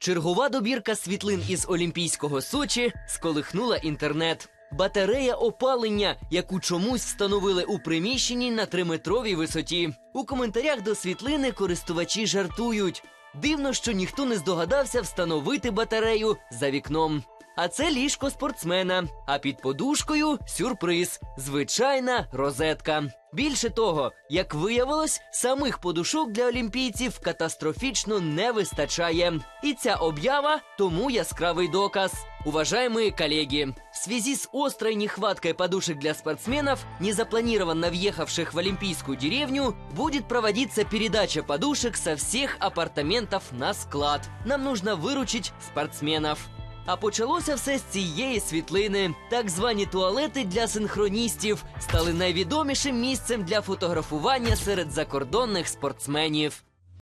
Чергова добірка світлин із Олімпійського Сочі сколихнула інтернет. Батарея опалення, яку чомусь встановили у приміщенні на триметровій висоті. У коментарях до світлини користувачі жартують. Дивно, що ніхто не здогадався встановити батарею за вікном. А це ліжко спортсмена. А під подушкою сюрприз звичайна розетка. Більше того, як виявилось, самих подушок для олімпійців катастрофічно не вистачає. І ця об'ява тому яскравий доказ. Уважаемые коллеги, в связи с острой нехваткой подушек для спортсменов, незапланированно въехавших в Олимпийскую деревню, будет проводиться передача подушек со всех апартаментов на склад. Нам нужно выручить спортсменов. А почалося все з цієї світлини. Так звані туалети для синхроністів стали найвідомішим місцем для фотографування серед закордонних спортсменів.